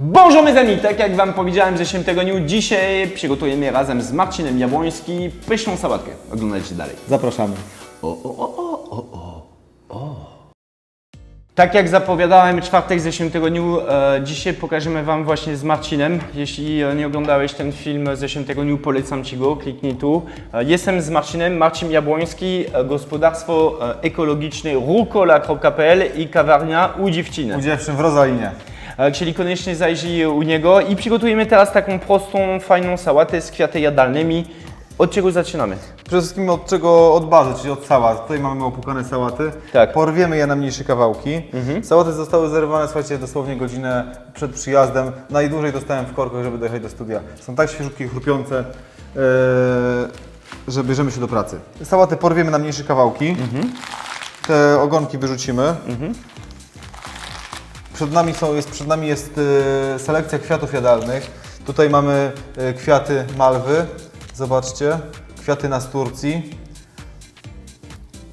Bonjour mes amis, tak jak Wam powiedziałem w zeszłym tygodniu, dzisiaj przygotujemy razem z Marcinem Jabłoński pyszną sałatkę. Oglądajcie dalej. Zapraszamy. Tak jak zapowiadałem czwartek w zeszłym tygodniu, e, dzisiaj pokażemy Wam właśnie z Marcinem. Jeśli e, nie oglądałeś ten film w zeszłym tygodniu, polecam Ci go, kliknij tu. E, jestem z Marcinem, Marcin Jabłoński, e, gospodarstwo e, ekologiczne rukola.pl i kawarnia u dziewczyny. U dziewczyn w Rozalinie. E, Czyli koniecznie zajrzyj u niego i przygotujemy teraz taką prostą, fajną sałatę z kwiaty jadalnymi. Od czego zaczynamy? Przede wszystkim od czego? Od bazy, czyli od sałat. Tutaj mamy opłukane sałaty. Tak. Porwiemy je na mniejsze kawałki. Sałaty zostały zerwane, słuchajcie, dosłownie godzinę przed przyjazdem. Najdłużej dostałem w korkach, żeby dojechać do studia. Są tak świeżutkie i chrupiące, e, że bierzemy się do pracy. Sałaty porwiemy na mniejsze kawałki. Te ogonki wyrzucimy. Przed nami, są, jest, przed nami jest e, selekcja kwiatów jadalnych. Tutaj mamy e, kwiaty malwy, zobaczcie, kwiaty nasturcji,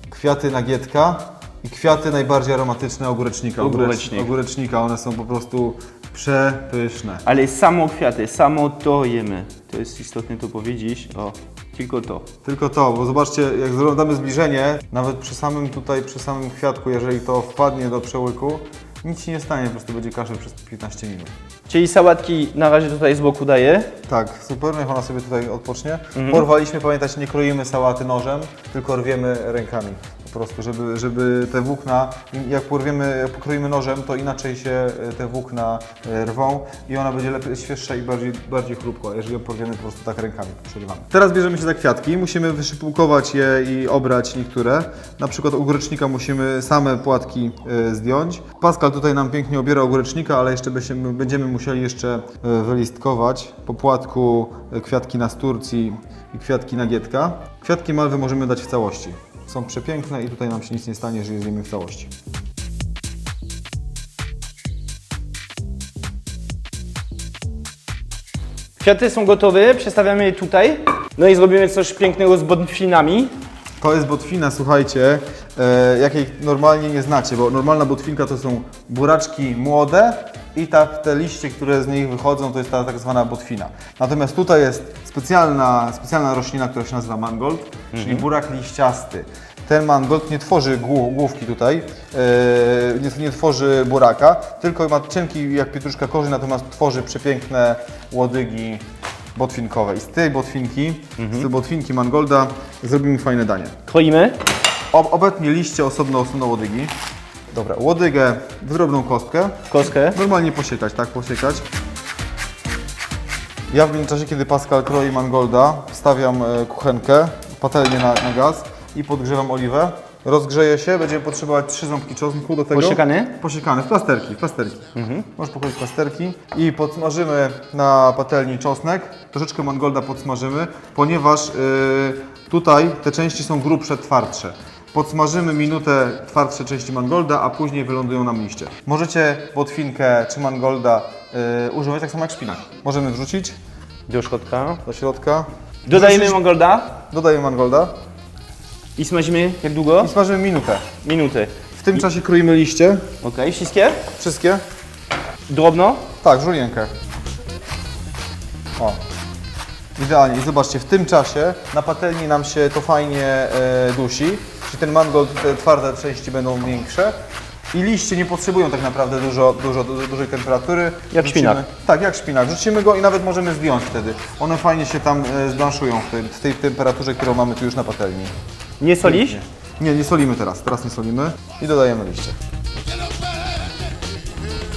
kwiaty nagietka i kwiaty najbardziej aromatyczne ogórecznika. Ogórecz- Ogórecznik. Ogórecznika, one są po prostu przepyszne. Ale samo kwiaty, samo to jemy. To jest istotne to powiedzieć. O, tylko to. Tylko to, bo zobaczcie, jak zro- damy zbliżenie, nawet przy samym tutaj, przy samym kwiatku, jeżeli to wpadnie do przełyku, nic się nie stanie, po prostu będzie kaszel przez 15 minut. Czyli sałatki na razie tutaj z boku daję. Tak, super, niech ona sobie tutaj odpocznie. Porwaliśmy, pamiętajcie, nie kroimy sałaty nożem, tylko rwiemy rękami. Prostu, żeby, żeby te włókna, jak porwiemy, pokroimy nożem, to inaczej się e, te włókna e, rwą i ona będzie lepiej, świeższa i bardziej, bardziej chrupka, jeżeli ją porwiemy po prostu tak rękami, przerywamy. Teraz bierzemy się za kwiatki, musimy wyszypułkować je i obrać niektóre. Na przykład ogórecznika musimy same płatki e, zdjąć. Pascal tutaj nam pięknie obiera ogórecznika, ale jeszcze będziemy, musieli jeszcze wylistkować po płatku kwiatki nasturcji i kwiatki nagietka. Kwiatki malwy możemy dać w całości. Są przepiękne i tutaj nam się nic nie stanie, jeżeli zjemy w całości. Kwiaty są gotowe, przestawiamy je tutaj. No i zrobimy coś pięknego z botwinami. To jest botwina, słuchajcie, e, jakiej normalnie nie znacie, bo normalna botwinka to są buraczki młode i ta, te liście, które z nich wychodzą, to jest ta tak zwana botwina. Natomiast tutaj jest specjalna, specjalna roślina, która się nazywa mangold, czyli burak liściasty. Ten mangold nie tworzy główki tutaj, e, nie, nie tworzy buraka, tylko ma cienki jak pietruszka korzy, natomiast tworzy przepiękne łodygi botwinkowe. I z tej botwinki, z tej botwinki mangolda zrobimy fajne danie. Kroimy. Ob obetnie liście osobno, osobno łodygi. Dobra, łodygę w drobną kostkę. Kostkę. Normalnie posiekać, tak? Posiekać. Ja w międzyczasie, kiedy Pascal kroi mangolda, wstawiam e, kuchenkę, patelnię na, na gaz i podgrzewam oliwę. Rozgrzeje się, będziemy potrzebować trzy ząbki czosnku do tego. Posiekany? Posiekane, w plasterki, w plasterki. Możesz pokroić plasterki i podsmażymy na patelni czosnek. Troszeczkę mangolda podsmażymy, ponieważ y, tutaj te części są grubsze, twardsze. Podsmażymy minutę twardsze części mangolda, a później wylądują nam liście. Możecie botwinkę czy mangolda y, używać tak samo jak szpinak. Możemy wrzucić Do środka. do środka. Dodajemy Wrzucić- mangolda Dodajemy mangolda i smażymy jak długo? i smażymy minutę. Minuty. W tym czasie kroimy liście. Ok, wszystkie? Wszystkie. Drobno? Tak, żulienkę. O. Idealnie. I zobaczcie, w tym czasie na patelni nam się to fajnie e, dusi. Czyli ten mangold, te twarde części będą większe. I liście nie potrzebują tak naprawdę dużo, dużo, du- dużej temperatury. Jak szpinak. Tak, jak szpinak. Rzucimy go i nawet możemy zdjąć wtedy. One fajnie się tam e, zblanszują w tej, w tej temperaturze, którą mamy tu już na patelni. Nie solisz? Nie, nie solimy teraz. Teraz nie solimy. I dodajemy liście.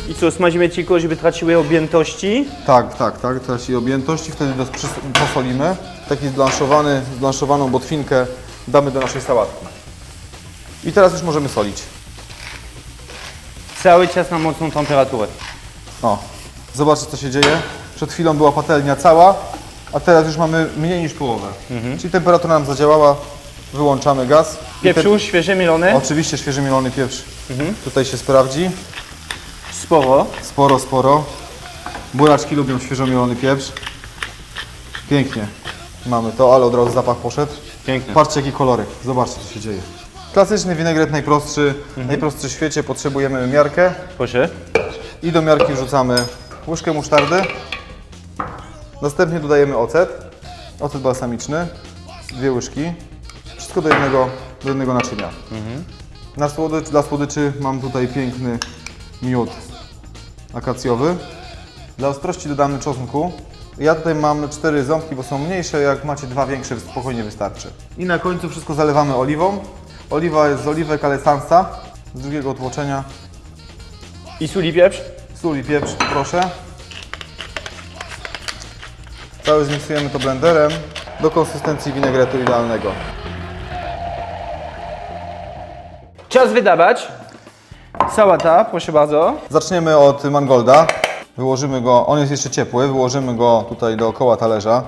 I co, smażymy tylko, żeby traciły objętości? Tak, tak, tak, traci objętość i wtedy przys- posolimy. Taki zblanszowany, zblanszowaną botwinkę damy do naszej sałatki. I teraz już możemy solić. Cały czas na mocną temperaturę. O, zobaczcie co się dzieje. Przed chwilą była patelnia cała, a teraz już mamy mniej niż połowę. Czyli temperatura nam zadziałała, wyłączamy gaz. I Pieprzu, świeże mielone? Te, oczywiście świeży mielony pieprz tutaj się sprawdzi. Sporo. Sporo, sporo. Buraczki lubią świeżo mielony pieprz. Pięknie. Mamy to, ale od razu zapach poszedł. Pięknie. Patrzcie jaki kolorek, zobaczcie co się dzieje. Klasyczny winegret najprostszy, najprostszy w świecie, potrzebujemy miarkę Proszę. i do miarki wrzucamy łyżkę musztardy. Następnie dodajemy ocet. Ocet balsamiczny. Dwie łyżki. Wszystko do jednego, do jednego naczynia. Na słodycz, dla słodyczy mam tutaj piękny miód akacjowy. Dla ostrości dodamy czosnku. Ja tutaj mam cztery ząbki, bo są mniejsze. Jak macie dwa większe, spokojnie wystarczy. I na końcu wszystko zalewamy oliwą. Oliwa jest z oliwek Alessansa z drugiego tłoczenia. I sól i pieprz? Sól i pieprz, proszę. Cały zmiksujemy to blenderem do konsystencji winegretu idealnego. Czas wydawać. Sałata, proszę bardzo. Zaczniemy od mangolda. Wyłożymy go, on jest jeszcze ciepły, wyłożymy go tutaj dookoła talerza.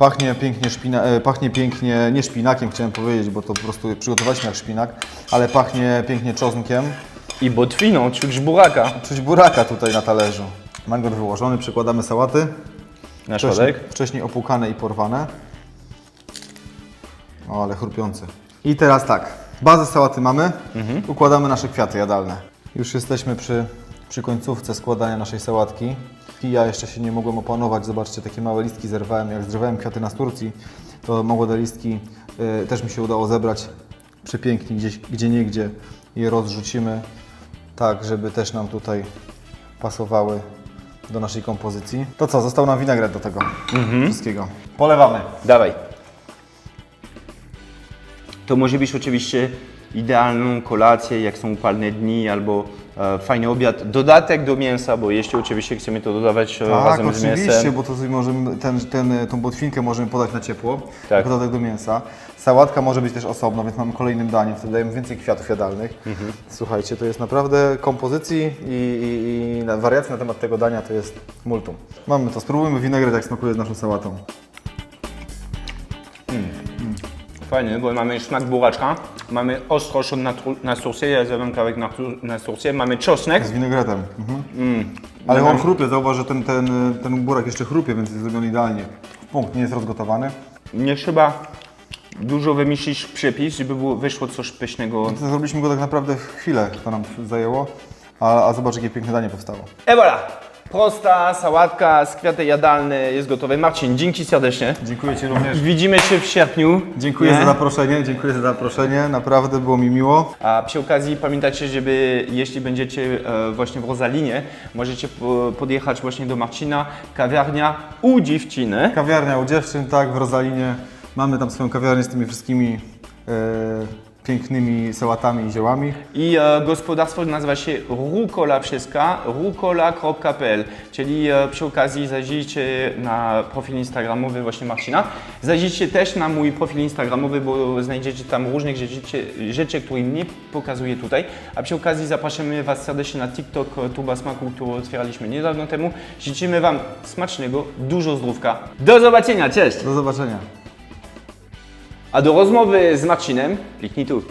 Pachnie pięknie, szpina, e, pachnie pięknie, nie szpinakiem chciałem powiedzieć, bo to po prostu przygotowaliśmy jak szpinak, ale pachnie pięknie czosnkiem. I botwiną, czuć buraka. Czuć buraka tutaj na talerzu. Mangold wyłożony, przykładamy sałaty. Na Wcześniej, środek. wcześniej opłukane i porwane. O, ale chrupiące. I teraz tak, bazę sałaty mamy, układamy nasze kwiaty jadalne. Już jesteśmy przy, przy końcówce składania naszej sałatki. Ja jeszcze się nie mogłem opanować, zobaczcie, takie małe listki zerwałem. Jak zrywałem kwiaty na Turcji, to młode listki y, też mi się udało zebrać przepięknie, gdzieś, gdzie niegdzie je rozrzucimy, tak żeby też nam tutaj pasowały do naszej kompozycji. To co, został nam winegret do tego wszystkiego. Polewamy. Dawaj. To może być oczywiście idealną kolację, jak są upalne dni albo e, fajny obiad. Dodatek do mięsa, bo jeśli oczywiście chcemy to dodawać e, Tak, razem z oczywiście, mięsem. bo to sobie możemy, ten, ten, tą botwinkę możemy podać na ciepło, Tak. jako dodatek do mięsa. Sałatka może być też osobno, więc mamy kolejnym daniem, wtedy dajemy więcej kwiatów jadalnych. Mhm. Słuchajcie, to jest naprawdę kompozycji i, i, i na wariacji na temat tego dania to jest multum. Mamy to, spróbujmy winegret, jak smakuje z naszą sałatą. Fajny, bo mamy smak buraczka, mamy ostrość natru- na surcie, ja zjadłem kawałek na, na surcie, mamy czosnek. Z winegretem. Mhm. Ale on chrupie, zauważ, że ten, ten, ten burak jeszcze chrupie, więc jest zrobiony idealnie. Punkt, nie jest rozgotowany. Nie trzeba dużo wymyślić przepis, żeby było, wyszło coś pysznego. Zrobiliśmy go tak naprawdę w chwilę, to nam zajęło, a, a zobacz, jakie piękne danie powstało. E voilà! Prosta sałatka z kwiaty jadalne jest gotowe. Marcin, dzięki serdecznie. Dziękuję Ci również. Widzimy się w sierpniu. Dziękuję Nie? za zaproszenie, dziękuję za zaproszenie, naprawdę było mi miło. A przy okazji pamiętajcie, żeby jeśli będziecie e, właśnie w Rosalinie, możecie po, podjechać właśnie do Marcina, kawiarnia u dziewczyny. Kawiarnia u dziewczyn, tak, w Rozalinie. Mamy tam swoją kawiarnię z tymi wszystkimi e, pięknymi sałatami i ziołami. I e, gospodarstwo nazywa się Rukola Przeska, rukola.pl, czyli e, przy okazji zajrzyjcie na profil instagramowy właśnie Marcina. Zajrzyjcie też na mój profil instagramowy, bo znajdziecie tam różnych rzeczy, rzeczy które nie pokazuję tutaj. A przy okazji zapraszamy Was serdecznie na TikTok e, Tuba Smaku, który otwieraliśmy niedawno temu. Życzymy Wam smacznego, dużo zdrówka. Do zobaczenia, cześć! Do zobaczenia. A do rozmowy z Marcinem kliknij tu.